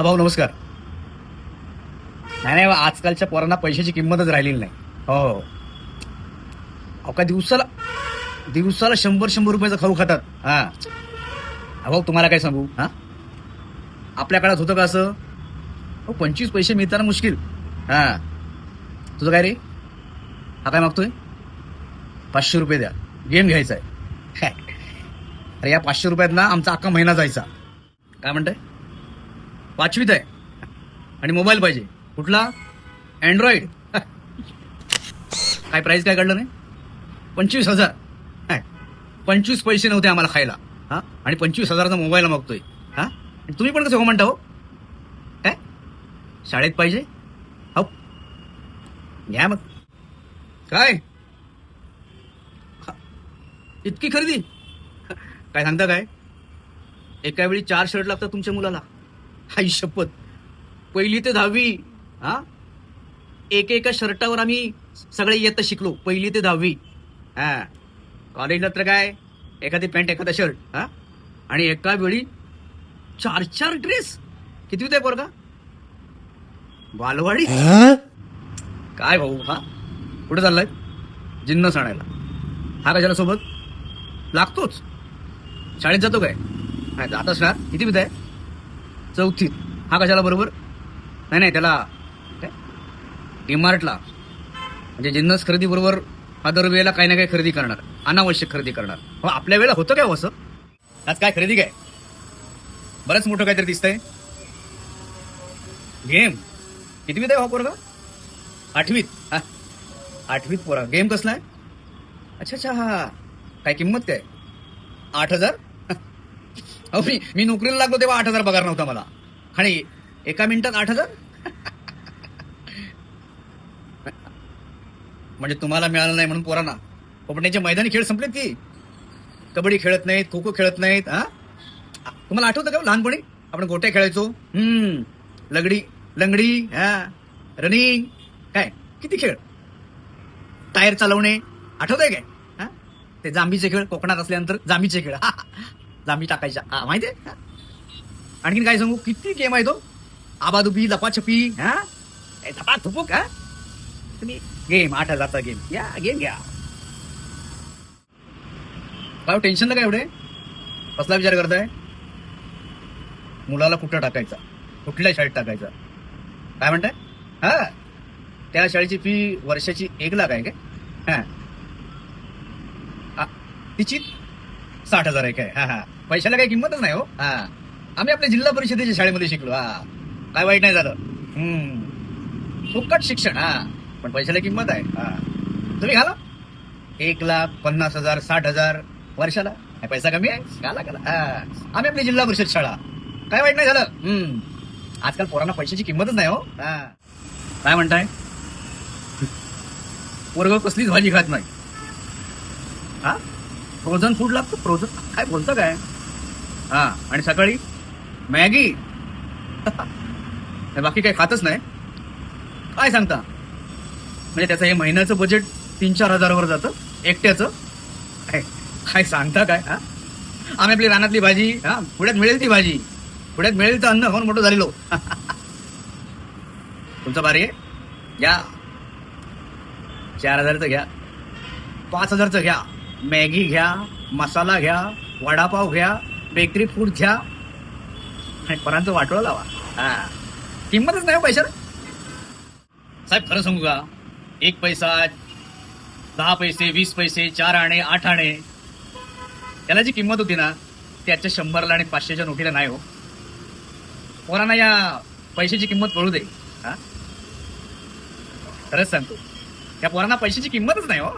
हा भाऊ नमस्कार. नाही नाही आजकालच्या पोरांना पैशाची किंमतच राहिलेली नाही. हो, हो. अहो का दिवसाला दिवसाला शंभर शंभर रुपयाचं खाऊ खातात? हा भाऊ तुम्हाला काय सांगू? हा? आपल्या काळात होतं का असं? अहो पंचवीस पैसे मिळताना मुश्किल. हा. तुझं काय रे? हा काय मागतोय? पाचशे रुपये द्या. गेम घ्यायचा आहे. अरे या पाचशे रुपयात ना आमचा अख्खा महिना जायचा. काय म्हणताय? पाचवीत आहे. आणि मोबाईल पाहिजे. कुठला? अँड्रॉइड काय प्राईस काय काढलं नाही? पंचवीस हजार. काय? पंचवीस पैसे नव्हते आम्हाला खायला. हा? आणि पंचवीस हजाराचा मोबाईल मागतोय हा? आणि तुम्ही पण कसं हो म्हणता हो काय? शाळेत पाहिजे? हो. घ्या मग. काय? हा. इतकी खरेदी? काय सांगता काय? एका वेळी चार शर्ट लागतात तुमच्या मुलाला. हाई शपथ. पहिली ते दहावी हा? एक एका शर्टावर आम्ही सगळे येतं शिकलो पहिली ते दहावी. हा. कॉलेजला तर काय? एखादी पॅन्ट एखादा शर्ट हा? आणि एका वेळी चार चार ड्रेस किती होते पोरगा? बालवाडी? काय भाऊ हा? कुठे चाललाय? जिन्नस आणायला. हा कशाला सोबत? लागतोच. शाळेत जातो काय? जात असणार. किती विध आहे? चौथीत. हा कशाला बरोबर? नाही नाही त्याला काय डीमार्टला म्हणजे जिन्नस खरेदी बरोबर हा दरवेळेला काही ना काही खरेदी करणार. अनावश्यक खरेदी करणार. हो आपल्या वेळेला होतं काय हो असं? आज काय खरेदी काय? बरंच मोठं काहीतरी दिसतंय. गेम किती आहे हा पोरगा? आठवीत. आठवीत पोरा गेम कसला आहे? अच्छा अच्छा हा. काय किंमत काय? आठ हजार? अहो मी मी नोकरीला लागलो तेव्हा आठ हजार पगार नव्हता मला. आणि एका मिनिटात आठ हजार? म्हणजे तुम्हाला मिळालं नाही म्हणून पोरांना. पोपण्याचे मैदानी खेळ संपलेत की? कबड्डी खेळत नाहीत खो खो खेळत नाहीत हा? तुम्हाला आठवतं का लहानपणी? आपण गोट्या खेळायचो. हम्म लगडी लंगडी हा? रनिंग काय? किती खेळ? टायर चालवणे. आठवत आहे काय? हा? ते जांबीचे खेळ कोकणात असल्यानंतर जांबीचे खेळ. हा, जांबी टाकायच्या हा माहितीये आणखीन काय सांगू? किती गेम आहे तो हो? आबादुबी लपाछपी हा? ए, धपा थुपूक हा? तुम्ही गेम आठ हजारचा गेम या गेम घ्या. काय हो, टेन्शन ना काय एवढे? कसला विचार करताय? मुलाला कुठं टाकायचा? कुठल्या शाळेत टाकायचा? काय म्हणताय? हा? त्या शाळेची फी वर्षाची एक लाख आहे काय? हा. तिची? साठ हजार आहे. काय हा हा. पैशाला काही किंमतच नाही हो. हा. आम्ही आपल्या जिल्हा परिषदेच्या शाळेमध्ये शिकलो. हा. काय वाईट नाही झालं. हम्म. फुकट शिक्षण हा. पण पैशाला किंमत आहे. हा. तुम्ही घाला. एक लाख पन्नास हजार साठ हजार वर्षाला. काय पैसा कमी आहे. घाला घाला. हा. आम्ही आपली जिल्हा परिषद शाळा. काय वाईट नाही झालं? हम्म. आजकाल पोरांना पैशाची किंमतच नाही हो. हा. काय म्हणताय? पोरग कसलीच भाजी खात नाही. हा? फ्रोझन फूड लागतं? फ्रोझन काय बोलतं काय? हा आणि सकाळी? मॅगी. बाकी काही खातच नाही. काय सांगता? म्हणजे त्याचं हे महिन्याचं बजेट तीन चार हजारावर जातं. एकट्याचं? काय काय सांगता काय हा? आम्ही आपली रानातली भाजी हा? पुढ्यात मिळेल ती भाजी. पुढ्यात मिळेल तर अन्न खाऊन मोठं झालेलो? तुमचं भारी आहे. घ्या. चार हजारचं घ्या. पाच हजारचं घ्या. मॅगी घ्या मसाला घ्या वडापाव घ्या बेकरी फूड घ्या. आणि परांचं वाटोळं लावा. हा. किंमतच नाही हो पैशाला. साहेब खरं सांगू का? एक पैसा दहा पैसे वीस पैसे चार आणे आठ आणे. त्याला जी किंमत होती ना त्याच्या शंभरला आणि पाचशेच्या नोटीला नाही हो. पोरांना या पैशाची किंमत कळू दे. हा? खरंच सांगतो. त्या पोरांना पैशाची किंमतच नाही हो.